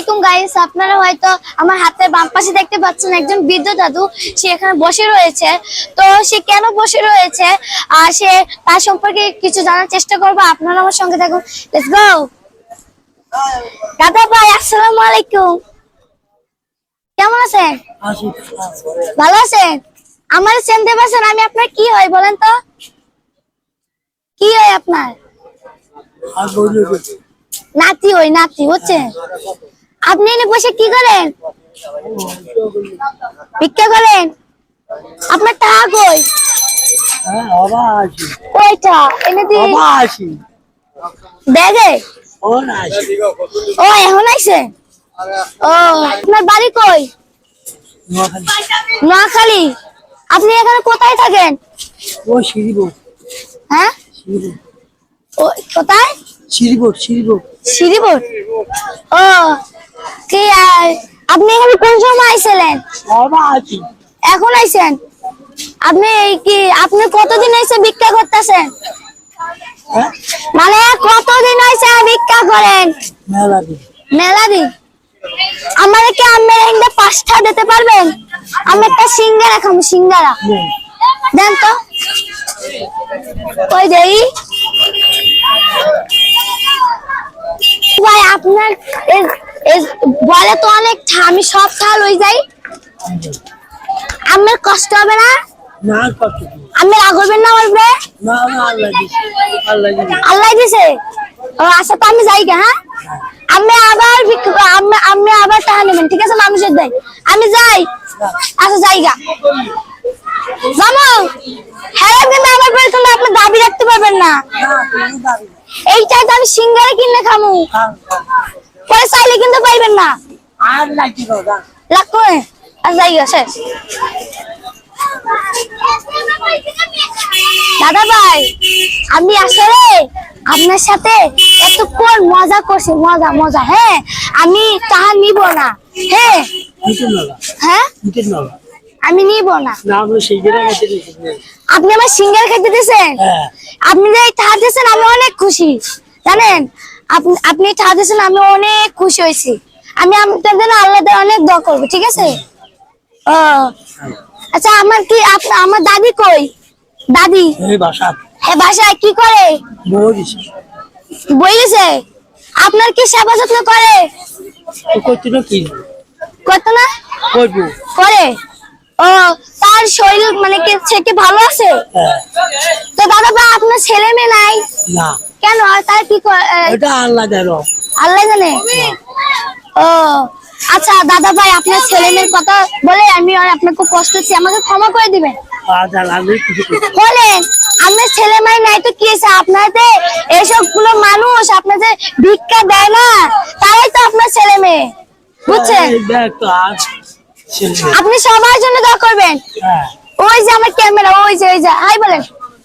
আলাইকুম গাইস আপনারা হয়তো আমার হাতের বাম পাশে দেখতে পাচ্ছেন একজন বৃদ্ধ দাদু। সে এখানে বসে রয়েছে। তো সে কেন বসে রয়েছে? আর সে তার সম্পর্কে কিছু জানার চেষ্টা করব। আপনারা আমার সঙ্গে থাকুন। লেটস গো দাদা ভাই আসসালামু আলাইকুম। কেমন আছেন? ভালো আছেন? আমার চিনতে পারছেন আমি আপনার কি হয় বলেন তো? কি হয় আপনার? নাতি হই নাতি বুঝছেন? আপনি এনে বসে কি করেন? ভিক্ষা করেন? আপনার টাকা কই? হ্যাঁ আসি কয়টা এনে ব্যাগে? ও ও এখন আইছে? ও আপনার বাড়ি কই? নোয়াখালী। আপনি এখানে কোথায় থাকেন? ও হ্যাঁ? ও কোথায়? শিরিপুর ও কি আপনি এখানে কোন সময় আইছিলেন? এখন আইছেন? আপনি এই কি আপনি কতদিন আইসে ভিক্ষা করতেছেন? হ্যাঁ? মানে কতদিন হয়েছে ভিক্ষা করেন? মেলা দিন। দিন? কি আমি একটা পাঁচটা দিতে পারবেন? আমি একটা সিঙ্গারা খাব সিঙ্গারা। দেন। তো। ওই দেই। ভাই আপনার বলে তো অনেক আমি সব ঠাল হয়ে যাই। আমার কষ্ট হবে না? আমি রাগ করবেন না বলবে আল্লাহ দিছে আচ্ছা তো আমি যাই হ্যাঁ? আমি আবার আমি আমি আবার টাকা নেবেন ঠিক আছে মানুষের দেয়। আমি যাই। আচ্ছা যাইগা জানো হ্যাঁ কিন্তু আমার পরে কিন্তু আপনি দাবি রাখতে পারবেন না। এইটাই তো আমি সিঙ্গারে কিনে খামু। খান, খান। পরে চাইলে কিন্তু পাইবেন না। আর লাগি দাদা লাগবে? আর শেষ। দাদা ভাই আমি আসলে আপনার সাথে এতক্ষণ মজা করছি মজা মজা হ্যাঁ? আমি তাহা নিব না হ্যাঁ? হ্যাঁ? আমি নিব না। আপনি আমার সিঙ্গার খেতে দিয়েছেন? হ্যাঁ। আপনি যে টাকা দিয়েছেন আমি অনেক খুশি। জানেন? আপনি আপনি দিয়েছেন আমি অনেক খুশি হয়েছি। আমি আপনার জন্য আল্লাহ তাআলা অনেক দোয়া করব ঠিক আছে? ও। আচ্ছা আমার কি আমার দাদি কই? দাদি? হ্যাঁ বাসায় কি করে? বই গেছে আপনার কি সেবা যত্ন করে? না করতো না? করে? ও তার শরীর মানে কি সে কি ভালো আছে? হ্যাঁ। তো দাদা আপনার ছেলে মেয়ে নাই? না। কেন? আর তার কি এটা আল্লাহ দেয় আল্লাহ জানে? ও আচ্ছা দাদা ভাই আপনার ছেলে মেয়ের কথা বলে আমি খুব কষ্ট হচ্ছে আমাকে ক্ষমা করে দিবেন। বলেন আপনার ছেলে মেয়ে নাই তো কি হয়েছে? আপনাদের এসবগুলো মানুষ আপনাদের ভিক্ষা দেয় না তারাই তো আপনার ছেলে মেয়ে। বুঝছেন? আপনি সবার জন্য দোয়া করবেন। হ্যাঁ। ওই যে আমার ক্যামেরা ওই যে ওই যে। হাই বলেন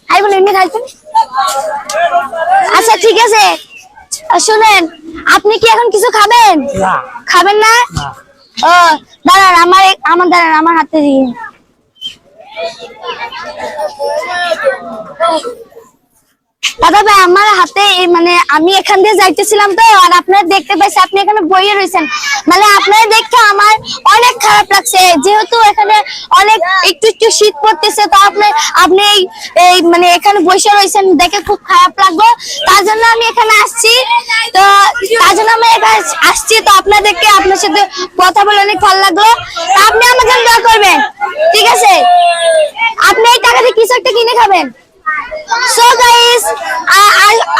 হাই বলেন এমনি খাইছেন? আচ্ছা ঠিক আছে। শুনেন আপনি কি এখন কিছু খাবেন? খাবেন না? না। ও দাঁড়ান আমার আমার দাঁড়ান আমার হাতে দিন। দাদা ভাই আমার হাতে মানে আমি এখান দিয়ে যাইতেছিলাম তো, আর আপনারা দেখতে পাইছি আপনি এখানে বইয়ে রয়েছেন। মানে আপনারা দেখে আমার অনেক খারাপ লাগছে। যেহেতু এখানে অনেক একটু একটু শীত পড়তেছে, তো আপনি আপনি এই- মানে এখানে বসে রয়েছেন, দেখে খুব খারাপ লাগল। তার জন্য আমি এখানে আসছি। তো তার জন্য আমি এখানে আসছি। তো আপনাদেরকে আপনার সাথে কথা বলে অনেক ভালো লাগল। আপনি জন্য দোয়া করবেন। ঠিক আছে? আপনি এই টাকা দিয়ে কিছু একটা কিনে খাবেন। সো গাইস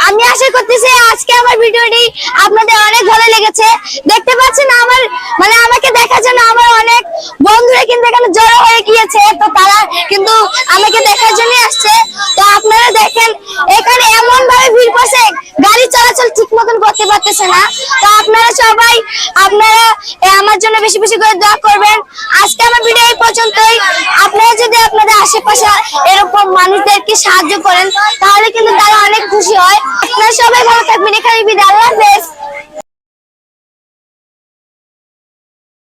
আমি আশা করতেছি আজকে আমার ভিডিওটি আপনাদের অনেক ভালো লেগেছে। দেখতে পাচ্ছেন আমার মানে আমাকে দেখার জন্য আমার অনেক বন্ধুরা কিন্তু এখানে জড়ো হয়ে গিয়েছে, তো তারা কিন্তু আমাকে দেখার জন্য আসছে। তো আপনারা দেখেন, এখানে এমন ভাবে ভিড় পড়ছে চলাচল ঠিক মতন করতে পারতেছে না। তো আপনারা সবাই, আপনারা আমার জন্য বেশি বেশি করে দোয়া করবেন। আজকে আমার ভিডিও এই পর্যন্তই। আপনারা যদি আপনাদের আশেপাশে এরকম মানুষদেরকে সাহায্য করেন, তাহলে কিন্তু তারা অনেক খুশি হয়। আপনারা সবাই ভালো থাকবেন। এখানে বিদায়, আল্লাহ হাফেজ।